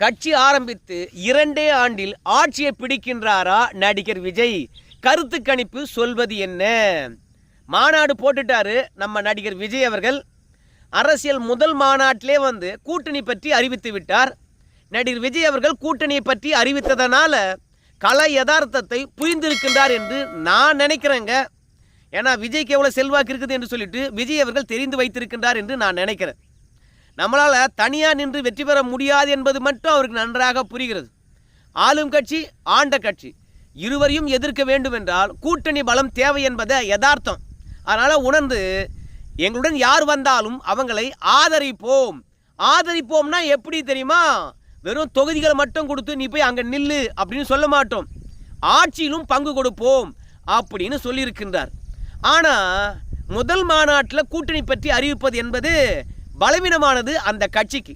கட்சி ஆரம்பித்து இரண்டே ஆண்டில் ஆட்சியை பிடிக்கின்றாரா நடிகர் விஜய்? கருத்து கணிப்பு சொல்வது என்ன? மாநாடு போட்டுட்டாரு நம்ம நடிகர் விஜய் அவர்கள். அரசியல் முதல் மாநாட்டிலே வந்து கூட்டணி பற்றி அறிவித்து விட்டார். நடிகர் விஜய் அவர்கள் கூட்டணியை பற்றி அறிவித்ததனால கல யதார்த்தத்தை புரிந்திருக்கின்றார் என்று நான் நினைக்கிறேங்க. ஏன்னா விஜய்க்கு எவ்வளோ செல்வாக்கு இருக்குது என்று சொல்லிட்டு விஜய் அவர்கள் தெரிந்து வைத்திருக்கின்றார் என்று நான் நினைக்கிறேன். நம்மளால் தனியாக நின்று வெற்றி பெற முடியாது என்பது மட்டும் அவருக்கு நன்றாக புரிகிறது. ஆளும் கட்சி ஆண்ட கட்சி. இருவரையும் எதிர்க்க வேண்டும் என்றால் கூட்டணி பலம் தேவை என்பதை யதார்த்தம். அதனால் உணர்ந்து எங்களுடன் யார் வந்தாலும் அவங்களை ஆதரிப்போம். ஆதரிப்போம்னா எப்படி தெரியுமா? வெறும் தொகுதிகளை மட்டும் கொடுத்து நீ போய் அங்கே நில்லு அப்படின்னு சொல்ல மாட்டோம். ஆட்சியிலும் பங்கு கொடுப்போம் அப்படின்னு சொல்லியிருக்கின்றார். ஆனால் முதல் மாநாட்டில் கூட்டணி பற்றி அறிவிப்பது என்பது பலவீனமானது அந்த கட்சிக்கு.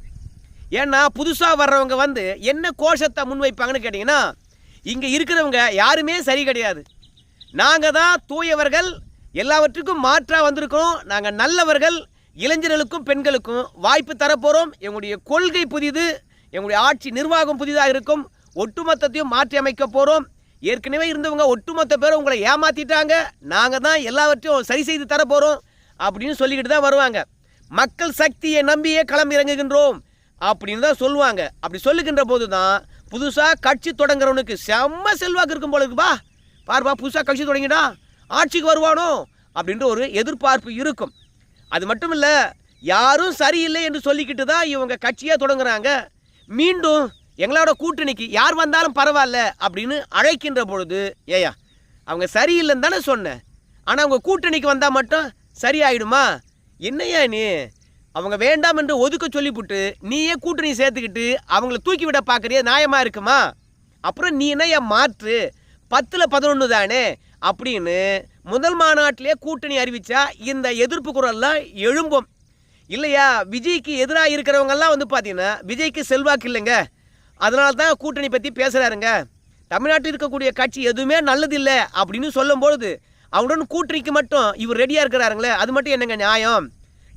ஏன்னா புதுசாக வர்றவங்க வந்து என்ன கோஷத்தை முன்வைப்பாங்கன்னு கேட்டிங்கன்னா இங்கே இருக்கிறவங்க யாருமே சரி கிடையாது. நாங்கள் தான் தூயவர்கள் எல்லாவற்றுக்கும் மாற்றாக வந்திருக்கிறோம். நாங்கள் நல்லவர்கள் இளைஞர்களுக்கும் பெண்களுக்கும் வாய்ப்பு தரப்போகிறோம் எங்களுடைய கொள்கை புதிது எங்களுடைய ஆட்சி நிர்வாகம் புதிதாக இருக்கும். ஒட்டுமொத்தத்தையும் மாற்றி அமைக்க போகிறோம் ஏற்கனவே இருந்தவங்க ஒட்டுமொத்த பேரும் உங்களை ஏமாற்றிட்டாங்க நாங்கள் தான் எல்லாவற்றையும் சரி செய்து தரப்போகிறோம் அப்படின்னு சொல்லிக்கிட்டு தான் வருவாங்க. மக்கள் சக்தியை நம்பியே களம் இறங்குகின்றோம் அப்படின்னு தான் சொல்லுவாங்க. அப்படி சொல்லுகின்ற போது தான் புதுசாக கட்சி தொடங்குறவனுக்கு செம்ம செல்வாக்கு இருக்கும் போல இருக்குப்பா பார்ப்பா புதுசாக கட்சி தொடங்கிடா ஆட்சிக்கு வருவானோ அப்படின்ற ஒரு எதிர்பார்ப்பு இருக்கும். அது மட்டும் இல்லை யாரும் சரியில்லை என்று சொல்லிக்கிட்டு தான் இவங்க கட்சியாக தொடங்குறாங்க. மீண்டும் எங்களோட கூட்டணிக்கு யார் வந்தாலும் பரவாயில்ல அப்படின்னு அழைக்கின்ற பொழுது ஏயா அவங்க சரியில்லைன்னு தானே சொன்னேன். ஆனால் அவங்க கூட்டணிக்கு வந்தால் மட்டும் சரியாயிடுமா? என்னையா நீ? அவங்க வேண்டாம் என்று ஒதுக்க சொல்லிவிட்டு நீயே கூட்டணி சேர்த்துக்கிட்டு அவங்கள தூக்கி விட பார்க்குறிய? நியாயமாக இருக்குமா? அப்புறம் நீ என்ன என் மாற்று? பத்தில் பதினொன்று தானே? அப்படின்னு முதல் மாநாட்டிலே கூட்டணி அறிவித்தா இந்த எதிர்ப்பு குரல்லாம் எழும்பும். இல்லையா? விஜய்க்கு எதிராக இருக்கிறவங்கெல்லாம் வந்து பார்த்தீங்கன்னா விஜய்க்கு செல்வாக்கு இல்லைங்க. அதனால தான் கூட்டணி பற்றி பேசுகிறாருங்க தமிழ்நாட்டில் இருக்கக்கூடிய கட்சி எதுவுமே நல்லதில்லை அப்படின்னு சொல்லும்பொழுது அவங்களுடன் கூட்டணிக்கு மட்டும் இவர் ரெடியாக இருக்கிறாருங்களே அது மட்டும் என்னங்க நியாயம்?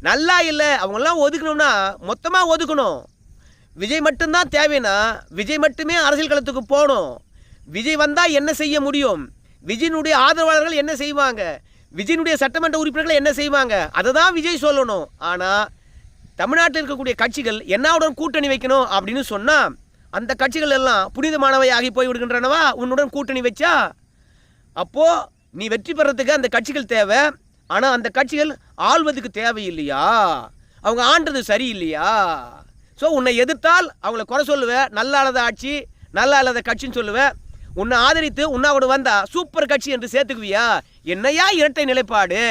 நல்லா இல்லை அவங்களாம் ஒதுக்கணும்னா மொத்தமாக ஒதுக்கணும். விஜய் மட்டும்தான் தேவைன்னா விஜய் மட்டுமே அரசியல் களத்துக்கு போகணும். விஜய் வந்தால் என்ன செய்ய முடியும்? விஜயனுடைய ஆதரவாளர்கள் என்ன செய்வாங்க? விஜயனுடைய சட்டமன்ற உறுப்பினர்கள் என்ன செய்வாங்க? அதை தான் விஜய் சொல்லணும். ஆனால் தமிழ்நாட்டில் இருக்கக்கூடிய கட்சிகள் என்னவுடன் கூட்டணி வைக்கணும் அப்படின்னு சொன்னால் அந்த கட்சிகள் எல்லாம் புனிதமானவை ஆகி போய் விடுகின்றனவா உன்னுடன் கூட்டணி வச்சா? அப்போது நீ வெற்றி பெறத்துக்கு அந்த கட்சிகள் தேவை. ஆனால் அந்த கட்சிகள் ஆள்வதுக்கு தேவையில்லையா? அவங்க ஆண்டது சரியில்லையா? ஸோ உன்னை எதிர்த்தால் அவங்கள குறை சொல்லுவேன் நல்லா இல்லாத ஆட்சி நல்லா இல்லாத கட்சின்னு சொல்லுவேன் உன்னை ஆதரித்து உன்னாவோட வந்தா சூப்பர் கட்சி என்று சேர்த்துக்குவியா? என்னையா இரட்டை நிலைப்பாடு?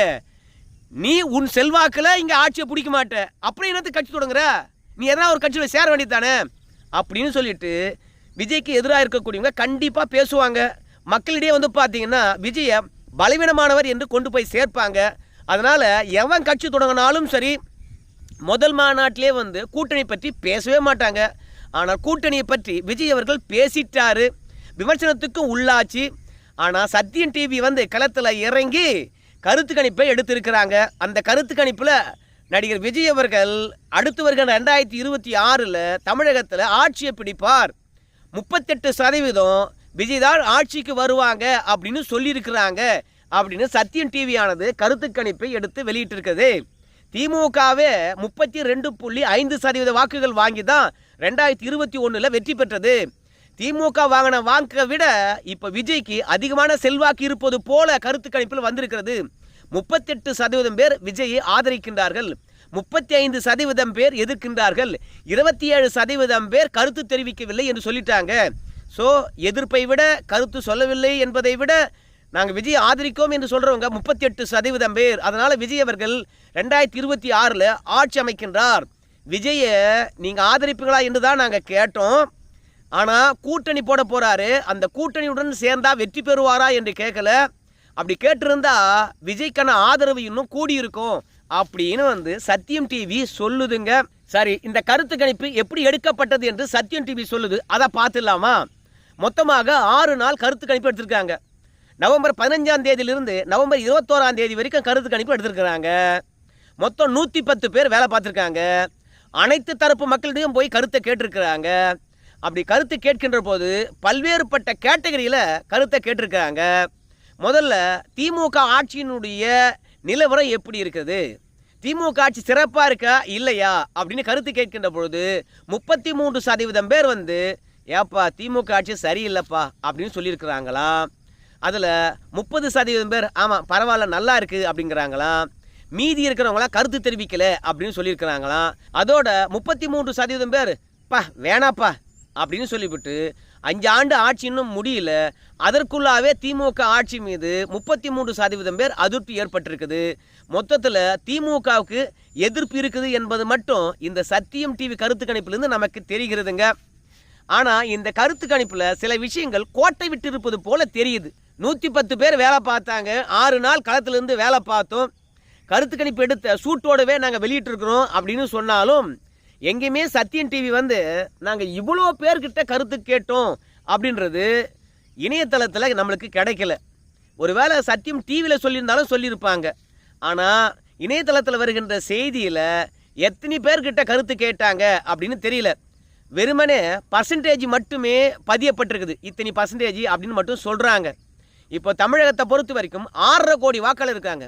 நீ உன் செல்வாக்கில் இங்கே ஆட்சியை பிடிக்க மாட்ட. அப்புறம் என்னத்து கட்சி தொடங்குற? நீ எதனா ஒரு கட்சியில் சேர வேண்டியதானே அப்படின்னு சொல்லிட்டு விஜய்க்கு எதிராக இருக்கக்கூடியவங்க கண்டிப்பாக பேசுவாங்க. மக்களிடையே வந்து பார்த்தீங்கன்னா விஜயை பலவீனமானவர் என்று கொண்டு போய் சேர்ப்பாங்க. அதனால் எவன் கட்சி தொடங்கினாலும் சரி முதல் மாநாட்டிலே வந்து கூட்டணி பற்றி பேசவே மாட்டாங்க. ஆனால் கூட்டணியை பற்றி விஜய் அவர்கள் பேசிட்டார். விமர்சனத்துக்கு உள்ளாச்சு. ஆனால் சத்தியன் டிவி வந்து களத்தில் இறங்கி கருத்து கணிப்பை எடுத்திருக்கிறாங்க. அந்த கருத்து கணிப்பில் நடிகர் விஜய் அவர்கள் அடுத்து வருகிற ரெண்டாயிரத்தி இருபத்தி ஆறில் தமிழகத்தில் ஆட்சியை பிடிப்பார். முப்பத்தெட்டு சதவீதம் விஜய் தான் ஆட்சிக்கு வருவாங்க அப்படின்னு சொல்லியிருக்கிறாங்க அப்படின்னு சத்தியம் டிவியானது கருத்து கணிப்பை எடுத்து வெளியிட்டிருக்குது. திமுகவே முப்பத்தி ரெண்டு புள்ளி ஐந்து சதவீத வாக்குகள் வாங்கி தான் ரெண்டாயிரத்தி இருபத்தி ஒன்றில் வெற்றி பெற்றது. திமுக வாங்கின வாக்கை விட இப்போ விஜய்க்கு அதிகமான செல்வாக்கு இருப்பது போல கருத்து கணிப்பில் வந்திருக்கிறது. முப்பத்தெட்டு சதவீதம் பேர் விஜயை ஆதரிக்கின்றார்கள். முப்பத்தி ஐந்து சதவீதம் பேர் எதிர்க்கின்றார்கள். இருபத்தி ஏழு சதவீதம் பேர் கருத்து தெரிவிக்கவில்லை என்று சொல்லிட்டாங்க. ஸோ எதிர்ப்பை விட கருத்து சொல்லவில்லை என்பதை விட நாங்கள் விஜய் ஆதரிக்கோம் என்று சொல்கிறவங்க முப்பத்தி எட்டு சதவீதம் பேர். அதனால் விஜய் அவர்கள் ரெண்டாயிரத்தி இருபத்தி ஆறில் ஆட்சி அமைக்கின்றார். விஜயை நீங்கள் ஆதரிப்பீங்களா என்று தான் நாங்கள் கேட்டோம். ஆனால் கூட்டணி போட போகிறாரு அந்த கூட்டணியுடன் சேர்ந்தால் வெற்றி பெறுவாரா என்று கேட்கல. அப்படி கேட்டிருந்தா விஜய்க்கான ஆதரவு இன்னும் கூடியிருக்கும் அப்படின்னு வந்து சத்தியம் டிவி சொல்லுதுங்க. சரி இந்த கருத்து கணிப்பு எப்படி எடுக்கப்பட்டது என்று சத்தியம் டிவி சொல்லுது. அதை பார்த்துடலாமா? மொத்தமாக ஆறு நாள் கருத்து கணிப்பு எடுத்திருக்காங்க. நவம்பர் பதினஞ்சாம் தேதியிலிருந்து நவம்பர் இருபத்தோராம் தேதி வரைக்கும் கருத்து கணிப்பு எடுத்திருக்கிறாங்க. மொத்தம் நூற்றி பத்து பேர் வேலை பார்த்துருக்காங்க. அனைத்து தரப்பு மக்களிடையும் போய் கருத்தை கேட்டிருக்கிறாங்க. அப்படி கருத்து கேட்கின்ற போது பல்வேறுபட்ட கேட்டகரியில் கருத்தை கேட்டிருக்கிறாங்க. முதல்ல திமுக ஆட்சியினுடைய நிலவரம் எப்படி இருக்குது? திமுக ஆட்சி சிறப்பாக இருக்கா? இல்லையா? அப்படின்னு கருத்து கேட்கின்ற பொழுது முப்பத்தி மூன்று சதவீதம் பேர் வந்து ஏப்பா திமுக ஆட்சி சரியில்லைப்பா அப்படின்னு சொல்லியிருக்கிறாங்களாம் அதில் முப்பது சதவீதம் பேர் ஆமாம் பரவாயில்ல நல்லா இருக்குது அப்படிங்கிறாங்களாம் மீதி இருக்கிறவங்களாம் கருத்து தெரிவிக்கல அப்படின்னு சொல்லியிருக்கிறாங்களாம் அதோட முப்பத்தி மூன்று சதவீதம் பேர் பா வேணாப்பா அப்படின்னு சொல்லிவிட்டு அஞ்சு ஆண்டு ஆட்சி இன்னும் முடியல. அதற்குள்ளாவே திமுக ஆட்சி மீது முப்பத்தி மூன்று சதவீதம் பேர் அதிருப்தி ஏற்பட்டிருக்குது. மொத்தத்தில் திமுகவுக்கு எதிர்ப்பு இருக்குது என்பது மட்டும் இந்த சத்தியம் டிவி கருத்து கணிப்பிலிருந்து நமக்கு தெரிகிறதுங்க. ஆனால் இந்த கருத்து கணிப்பில் சில விஷயங்கள் கோட்டை விட்டு இருப்பது போல தெரியுது. நூற்றி பத்து பேர் வேலை பார்த்தாங்க. ஆறு நாள் களத்திலிருந்து வேலை பார்த்தோம். கருத்து கணிப்பு எடுத்த சூட்டோடவே நாங்கள் வெளியிட்டிருக்கிறோம் அப்படின்னு சொன்னாலும் எங்கேயுமே சத்தியம் டிவி வந்து நாங்கள் இவ்வளோ பேர்கிட்ட கருத்து கேட்டோம் அப்படின்றது இணையதளத்தில் நம்மளுக்கு கிடைக்கல. ஒருவேளை சத்தியம் டிவியில் சொல்லியிருந்தாலும் சொல்லியிருப்பாங்க. ஆனால் இணையதளத்தில் வருகின்ற செய்தியில் எத்தனை பேர்கிட்ட கருத்து கேட்டாங்க அப்படின்னு தெரியல. வெறுமனே பர்சன்டேஜ் மட்டுமே பதியப்பட்டிருக்குது. இத்தனை பர்சன்டேஜ் அப்படின்னு மட்டும் சொல்கிறாங்க இப்போ தமிழகத்தை பொறுத்த வரைக்கும் ஆறரை கோடி வாக்காளர் இருக்காங்க.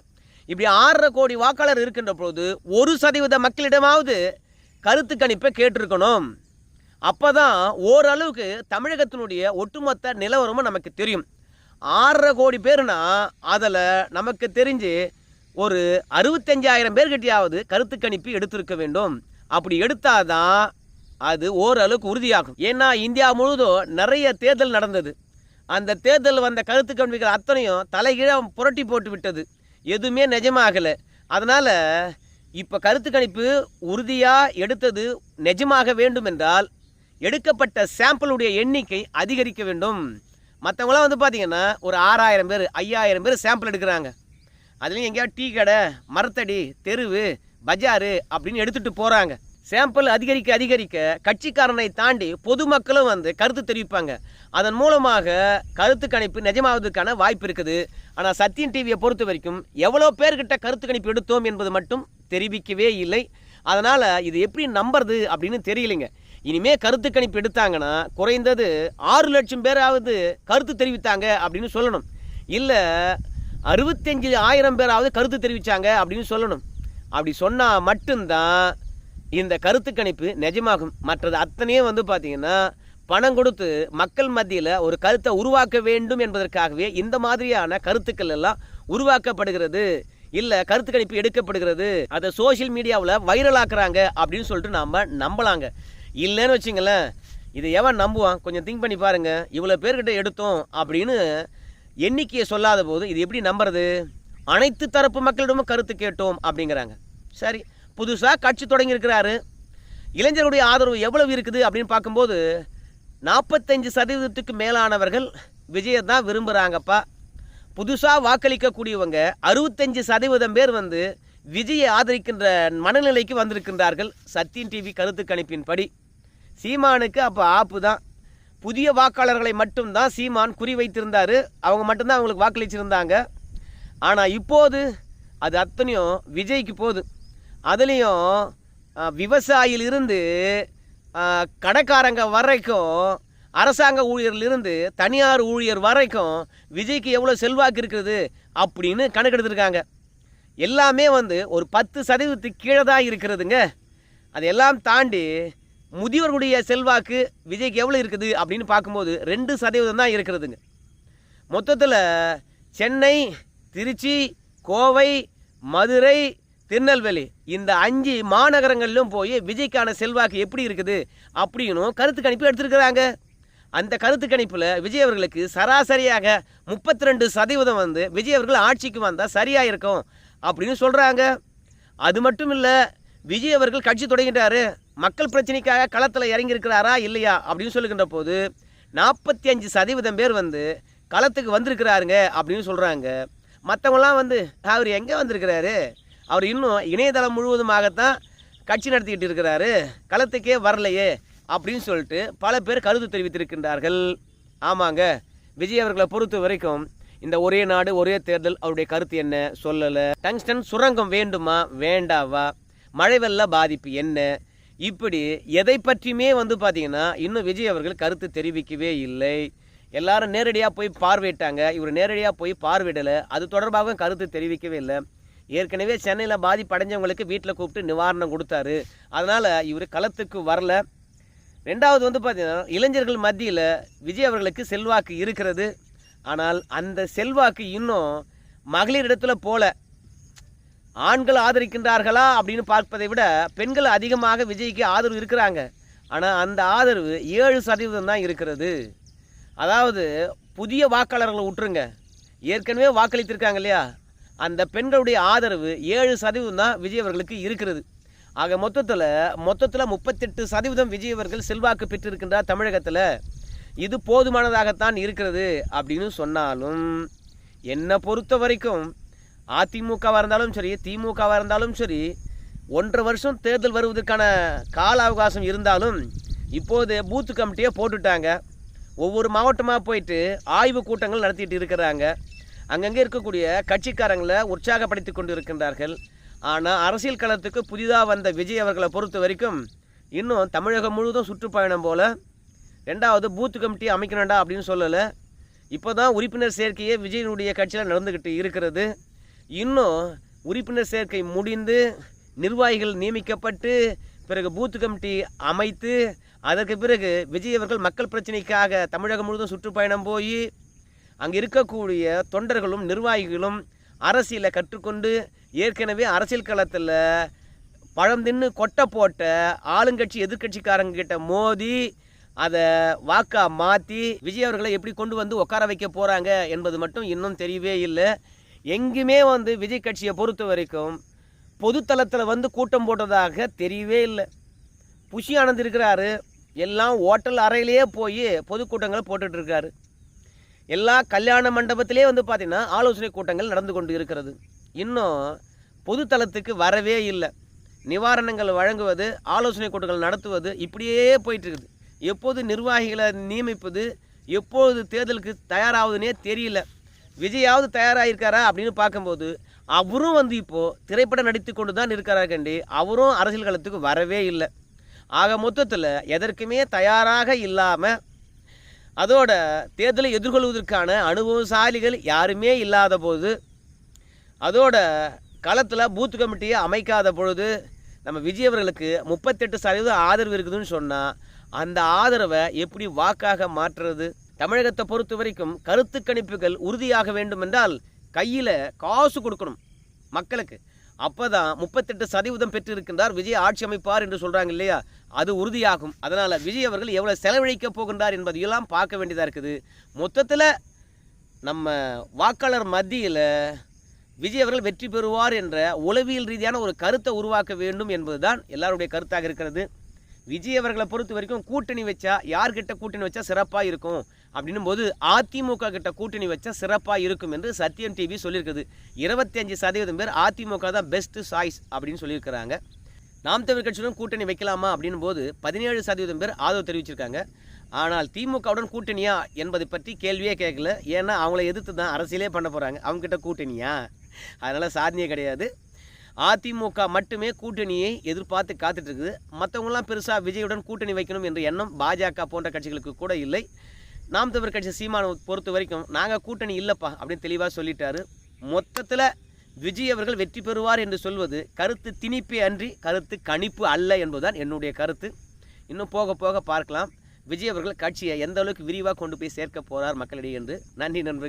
இப்படி ஆறரை கோடி வாக்காளர் இருக்கின்ற பொழுது ஒரு சதவீத மக்களிடமாவது கருத்து கணிப்பை கேட்டிருக்கணும். அப்போ தான் ஓரளவுக்கு தமிழகத்தினுடைய ஒட்டுமொத்த நிலவரமும் நமக்கு தெரியும். ஆறரை கோடி பேர்னா அதில் நமக்கு தெரிஞ்சு ஒரு அறுபத்தஞ்சாயிரம் பேர்கிட்டையாவது கருத்து கணிப்பு எடுத்திருக்க வேண்டும். அப்படி எடுத்தாதான் அது ஓரளவுக்கு உறுதியாகும். ஏன்னா இந்தியா முழுவதும் நிறைய தேர்தல் நடந்தது. அந்த தேர்தல் வந்த கருத்து கணிப்புகள் அத்தனையும் தலைகீழாக புரட்டி போட்டு விட்டது. எதுவுமே நிஜமாகலை. அதனால் இப்போ கருத்து கணிப்பு உறுதியாக எடுத்தது நிஜமாக வேண்டும் என்றால் எடுக்கப்பட்ட சாம்பிளுடைய எண்ணிக்கை அதிகரிக்க வேண்டும். மற்றவங்களாம் வந்து பார்த்தீங்கன்னா ஒரு ஆறாயிரம் பேர் ஐயாயிரம் பேர் சாம்பிள் எடுக்கிறாங்க. அதுலேயும் எங்கேயாவது டீ கடை மரத்தடி தெருவு பஜாரு அப்படின்னு எடுத்துகிட்டு போகிறாங்க சாம்பிள் அதிகரிக்க அதிகரிக்க கட்சிக்காரனை தாண்டி பொதுமக்களும் வந்து கருத்து தெரிவிப்பாங்க. அதன் மூலமாக கருத்து கணிப்பு நிஜமாவதற்கான வாய்ப்பு இருக்குது. ஆனால் சத்தியன் டிவியை பொறுத்த வரைக்கும் எவ்வளோ பேர்கிட்ட கருத்து கணிப்பு எடுத்தோம் என்பது மட்டும் தெரிவிக்கவே இல்லை. அதனால் இது எப்படி நம்புறது அப்படின்னு தெரியலைங்க. இனிமே கருத்து கணிப்பு எடுத்தாங்கன்னா குறைந்தது ஆறு லட்சம் பேராவது கருத்து தெரிவித்தாங்க அப்படின்னு சொல்லணும். இல்லை அறுபத்தஞ்சு ஆயிரம் பேராவது கருத்து தெரிவித்தாங்க அப்படின்னு சொல்லணும். அப்படி சொன்னால் மட்டும்தான் இந்த கருத்து கணிப்பு நிஜமாகும். மற்றது அத்தனையும் வந்து பார்த்தீங்கன்னா பணம் கொடுத்து மக்கள் மத்தியில் ஒரு கருத்தை உருவாக்க வேண்டும் என்பதற்காகவே இந்த மாதிரியான கருத்துக்கள் எல்லாம் உருவாக்கப்படுகிறது. இல்லை கருத்து கணிப்பு எடுக்கப்படுகிறது. அதை சோஷியல் மீடியாவில் வைரலாக்குறாங்க அப்படின்னு சொல்லிட்டு நாம் நம்பலாங்க. இல்லைன்னு வச்சுங்களேன் இதை எவன் நம்புவான்? கொஞ்சம் திங்க் பண்ணி பாருங்க. இவ்வளோ பேர்கிட்ட எடுத்தோம் அப்படின்னு எண்ணிக்கையை சொல்லாத போது இது எப்படி நம்புறது? அனைத்து தரப்பு மக்களிடமும் கருத்து கேட்டோம் அப்படிங்கிறாங்க. சரி புதுசாக கட்சி தொடங்கியிருக்கிறாரு. இளைஞர்களுடைய ஆதரவு எவ்வளவு இருக்குது அப்படின்னு பார்க்கும்போது நாற்பத்தஞ்சு சதவீதத்துக்கு மேலானவர்கள் விஜயை தான் விரும்புகிறாங்கப்பா புதுசாக வாக்களிக்கக்கூடியவங்க அறுபத்தஞ்சு சதவீதம் பேர் வந்து விஜயை ஆதரிக்கின்ற மனநிலைக்கு வந்திருக்கின்றார்கள். சத்தியன் டிவி கருத்து கணிப்பின்படி. சீமானுக்கு அப்போ ஆப்பு தான். புதிய வாக்காளர்களை மட்டும்தான் சீமான் குறி வைத்திருந்தார். அவங்க மட்டும்தான் அவங்களுக்கு வாக்களிச்சிருந்தாங்க. ஆனால் இப்போது அது அத்தனையும் விஜய்க்கு போகுது. அதுலேயும் விவசாயிலிருந்து கடைக்காரங்க வரைக்கும் அரசாங்க ஊழியர்லேருந்து தனியார் ஊழியர் வரைக்கும் விஜய்க்கு எவ்வளோ செல்வாக்கு இருக்குது அப்படின்னு கணக்கெடுத்துருக்காங்க. எல்லாமே வந்து ஒரு பத்து சதவீதத்துக்கு கீழே தான் இருக்கிறதுங்க. அதையெல்லாம் தாண்டி முதியோர்களுடைய செல்வாக்கு விஜய்க்கு எவ்வளோ இருக்குது அப்படின்னு பார்க்கும்போது ரெண்டு சதவீதம் தான் இருக்கிறதுங்க. மொத்தத்தில் சென்னை திருச்சி கோவை மதுரை திருநெல்வேலி. இந்த அஞ்சு மாநகரங்களிலும் போய் விஜய்க்கான செல்வாக்கு எப்படி இருக்குது அப்படின்னும் கருத்து கணிப்பு எடுத்திருக்கிறாங்க. அந்த கருத்து கணிப்பில் விஜய் அவர்களுக்கு சராசரியாக முப்பத்தி ரெண்டு சதவீதம் வந்து விஜய் அவர்கள் ஆட்சிக்கு வந்தால் சரியாக இருக்கும் அப்படின்னு சொல்கிறாங்க அது மட்டும் இல்லை விஜய் அவர்கள் கட்சி தொடங்கிட்டாரு. மக்கள் பிரச்சனைக்காக களத்தில் இறங்கியிருக்கிறாரா இல்லையா அப்படின்னு சொல்லுகின்ற போது நாற்பத்தி அஞ்சு சதவீதம் பேர் வந்து களத்துக்கு வந்திருக்கிறாருங்க அப்படின்னு சொல்கிறாங்க மற்றவங்களாம் வந்து அவர் எங்கே வந்திருக்கிறாரு? அவர் இன்னும் இணையதளம் முழுவதுமாகத்தான் கட்சி நடத்திக்கிட்டு இருக்கிறாரு களத்துக்கே வரலையே அப்படின்னு சொல்லிட்டு பல பேர் கருத்து தெரிவித்திருக்கின்றார்கள். ஆமாங்க விஜய் அவர்களை பொறுத்த வரைக்கும் இந்த ஒரே நாடு ஒரே தேர்தல் அவருடைய கருத்து என்ன சொல்லலை. டங்ஸ்டன் சுரங்கம் வேண்டுமா வேண்டாவா? மழை வெள்ள பாதிப்பு என்ன? இப்படி எதை பற்றியுமே வந்து பார்த்தீங்கன்னா இன்னும் விஜய் அவர்கள் கருத்து தெரிவிக்கவே இல்லை. எல்லாரும் நேரடியாக போய் பார்வையிட்டாங்க. இவர் நேரடியாக போய் பார்வையிடலை. அது தொடர்பாக கருத்து தெரிவிக்கவே இல்லை. ஏற்கனவே சென்னையில் பாதிப்படைஞ்சவங்களுக்கு வீட்டில் கூப்பிட்டு நிவாரணம் கொடுத்தாரு. அதனால் இவர் களத்துக்கு வரல. ரெண்டாவது வந்து பார்த்தீங்கன்னா இளைஞர்கள் மத்தியில் விஜய் அவர்களுக்கு செல்வாக்கு இருக்கிறது. ஆனால் அந்த செல்வாக்கு இன்னும் மகளிரிடத்தில் போல. ஆண்கள் ஆதரிக்கின்றார்களா அப்படின்னு பார்ப்பதை விட பெண்கள் அதிகமாக விஜய்க்கு ஆதரவு இருக்கிறாங்க. ஆனால் அந்த ஆதரவு ஏழு சதவீதம் தான் இருக்கிறது. அதாவது புதிய வாக்காளர்களை விட்டுருங்க ஏற்கனவே வாக்களித்திருக்காங்க இல்லையா? அந்த பெண்களுடைய ஆதரவு ஏழு சதவீதம் தான் விஜய் அவர்களுக்கு இருக்கிறது. ஆக மொத்தத்தில் மொத்தத்தில் முப்பத்தெட்டு சதவீதம் விஜய் அவர்கள் செல்வாக்கு பெற்றிருக்கின்றார் தமிழகத்தில். இது போதுமானதாகத்தான் இருக்கிறது அப்படின்னு சொன்னாலும் என்னை பொறுத்த வரைக்கும் அதிமுகவாக இருந்தாலும் சரி திமுகவாக இருந்தாலும் சரி ஒன்றரை வருஷம் தேர்தல் வருவதற்கான கால அவகாசம் இருந்தாலும் இப்போது பூத்து கமிட்டியை போட்டுட்டாங்க. ஒவ்வொரு மாவட்டமாக போயிட்டு ஆய்வு கூட்டங்கள் நடத்திட்டு இருக்கிறாங்க. அங்கங்கே இருக்கக்கூடிய கட்சிக்காரங்களை உற்சாகப்படுத்தி கொண்டு இருக்கின்றார்கள் ஆனால் அரசியல் களத்துக்கு புதிதாக வந்த விஜய் அவர்களை பொறுத்த வரைக்கும் இன்னும் தமிழகம் முழுவதும் சுற்றுப்பயணம் போல் ரெண்டாவது பூத்து கமிட்டி அமைக்கணும்டா அப்படின்னு சொல்லலை. இப்போ தான் உறுப்பினர் சேர்க்கையே விஜயனுடைய கட்சியில் நடந்துக்கிட்டு இருக்கிறது. இன்னும் உறுப்பினர் சேர்க்கை முடிந்து நிர்வாகிகள் நியமிக்கப்பட்டு பிறகு பூத்து கமிட்டி அமைத்து அதற்கு பிறகு விஜய் அவர்கள் மக்கள் பிரச்சனைக்காக தமிழகம் முழுவதும் சுற்றுப்பயணம் போய் அங்கே இருக்கக்கூடிய தொண்டர்களும் நிர்வாகிகளும் அரசியலை கற்றுக்கொண்டு ஏற்கனவே அரசியல் களத்தில் பழம் தின்னு கொட்டை போட்ட ஆளுங்கட்சி எதிர்கட்சிக்காரங்க கிட்ட மோதி அதை வாக்கா மாற்றி விஜய் அவர்களை எப்படி கொண்டு வந்து உட்கார வைக்க போகிறாங்க என்பது மட்டும் இன்னும் தெரியவே இல்லை. எங்குமே வந்து விஜய் கட்சியை பொறுத்த வரைக்கும் பொதுத்தளத்தில் வந்து கூட்டம் போட்டதாக தெரியவே இல்லை. புஷி ஆனந்த் இருக்கிறாரு. எல்லாம் ஓட்டல் அறையிலேயே போய் பொதுக்கூட்டங்களை போட்டுட்ருக்காரு எல்லா கல்யாண மண்டபத்திலே வந்து பார்த்திங்கன்னா ஆலோசனை கூட்டங்கள் நடந்து கொண்டு இருக்கிறது. இன்னும் பொதுத்தளத்துக்கு வரவே இல்லை. நிவாரணங்கள் வழங்குவது ஆலோசனை கூட்டங்கள் நடத்துவது இப்படியே போயிட்டு இருக்குது எப்போது நிர்வாகிகளை நியமிப்பது எப்போது தேர்தலுக்கு தயாராகுதுன்னே தெரியல. விஜயாவது தயாராகிருக்காரா அப்படின்னு பார்க்கும்போது அவரும் வந்து இப்போது திரைப்படம் நடித்து கொண்டு தான் இருக்கிறார் கண்டி. அவரும் அரசியல் களத்துக்கு வரவே இல்லை. ஆக மொத்தத்தில் எதற்குமே தயாராக இல்லாமல் அதோட தேர்தலை எதிர்கொள்வதற்கான அனுபவசாலிகள் யாருமே இல்லாத போது அதோட களத்தில் பூத் கமிட்டியை அமைக்காத பொழுது நம்ம விஜயவர்களுக்கு முப்பத்தெட்டு சதவீதம் ஆதரவு இருக்குதுன்னு சொன்னால் அந்த ஆதரவை எப்படி வாக்காக மாற்றுறது? தமிழகத்தை பொறுத்த வரைக்கும் கருத்து கணிப்புகள் உறுதியாக வேண்டுமென்றால் கையில் காசு கொடுக்கணும் மக்களுக்கு. அப்போ தான் முப்பத்தெட்டு சதவீதம் பெற்றிருக்கின்றார் விஜய் ஆட்சி அமைப்பார் என்று சொல்கிறாங்க இல்லையா? அது உறுதியாகும். அதனால் விஜய் அவர்கள் எவ்வளோ செலவழிக்க போகின்றார் என்பதையெல்லாம் பார்க்க வேண்டியதாக இருக்குது. மொத்தத்தில் நம்ம வாக்காளர் மத்தியில் விஜய் அவர்கள் வெற்றி பெறுவார் என்ற உளவியல் ரீதியான ஒரு கருத்தை உருவாக்க வேண்டும் என்பது தான் எல்லாருடைய கருத்தாக இருக்கிறது. விஜய் அவர்களை பொறுத்த வரைக்கும் கூட்டணி வச்சா யார்கிட்ட கூட்டணி வச்சா சிறப்பாக இருக்கும். அப்படின்னும் போது அதிமுக கிட்ட கூட்டணி வச்சா சிறப்பாக இருக்கும் என்று சத்யம் டிவி சொல்லியிருக்குது. இருபத்தி அஞ்சு சதவீதம் பேர் அதிமுக தான் பெஸ்ட் சாய்ஸ் அப்படின்னு சொல்லியிருக்கிறாங்க. நாம் தமிழ் கட்சியுடன் கூட்டணி வைக்கலாமா அப்படின்னும் போது பதினேழு சதவீதம் பேர் ஆதரவு தெரிவிச்சிருக்காங்க. ஆனால் திமுகவுடன் கூட்டணியா என்பதை பற்றி கேள்வியே கேட்கல. ஏன்னா அவங்கள எதிர்த்து தான் அரசியலே பண்ண போகிறாங்க அவங்ககிட்ட கூட்டணியா? அதனால் சாதனையே கிடையாது. அதிமுக மட்டுமே கூட்டணியை எதிர்பார்த்து காத்துட்ருக்குது மற்றவங்களாம் பெருசாக விஜயுடன் கூட்டணி வைக்கணும் என்ற எண்ணம் பாஜக போன்ற கட்சிகளுக்கு கூட இல்லை. நாம் தமிழர் கட்சி சீமானை பொறுத்த வரைக்கும் நாங்கள் கூட்டணி இல்லைப்பா அப்படின்னு தெளிவாக சொல்லிட்டாரு. மொத்தத்தில் விஜய் அவர்கள் வெற்றி பெறுவார் என்று சொல்வது கருத்து திணிப்பே அன்றி கருத்து கணிப்பு அல்ல என்பதுதான் என்னுடைய கருத்து. இன்னும் போக போக பார்க்கலாம். விஜய் அவர்கள் கட்சியை எந்த அளவுக்கு விரிவாக கொண்டு போய் சேர்க்க போகிறார் மக்களிடையே என்று. நன்றி நண்பர்கள்.